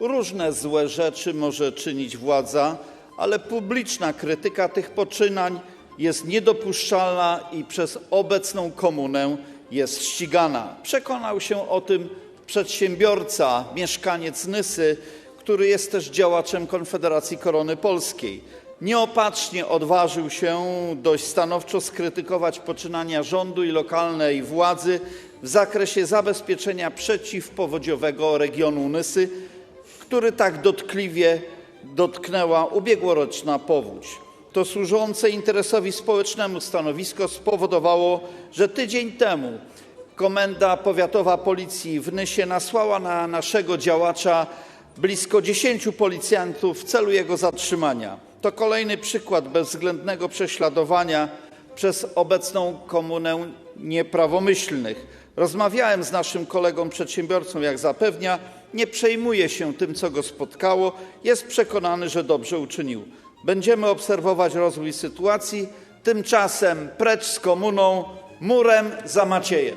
Różne złe rzeczy może czynić władza, ale publiczna krytyka tych poczynań jest niedopuszczalna i przez obecną komunę jest ścigana. Przekonał się o tym przedsiębiorca, mieszkaniec Nysy, który jest też działaczem Konfederacji Korony Polskiej. Nieopatrznie odważył się dość stanowczo skrytykować poczynania rządu i lokalnej władzy w zakresie zabezpieczenia przeciwpowodziowego regionu Nysy, który tak dotkliwie dotknęła ubiegłoroczna powódź. To służące interesowi społecznemu stanowisko spowodowało, że tydzień temu Komenda Powiatowa Policji w Nysie nasłała na naszego działacza blisko 10 policjantów w celu jego zatrzymania. To kolejny przykład bezwzględnego prześladowania przez obecną komunę nieprawomyślnych. Rozmawiałem z naszym kolegą przedsiębiorcą, jak zapewnia, nie przejmuje się tym, co go spotkało, jest przekonany, że dobrze uczynił. Będziemy obserwować rozwój sytuacji, tymczasem precz z komuną, murem za Maciejem.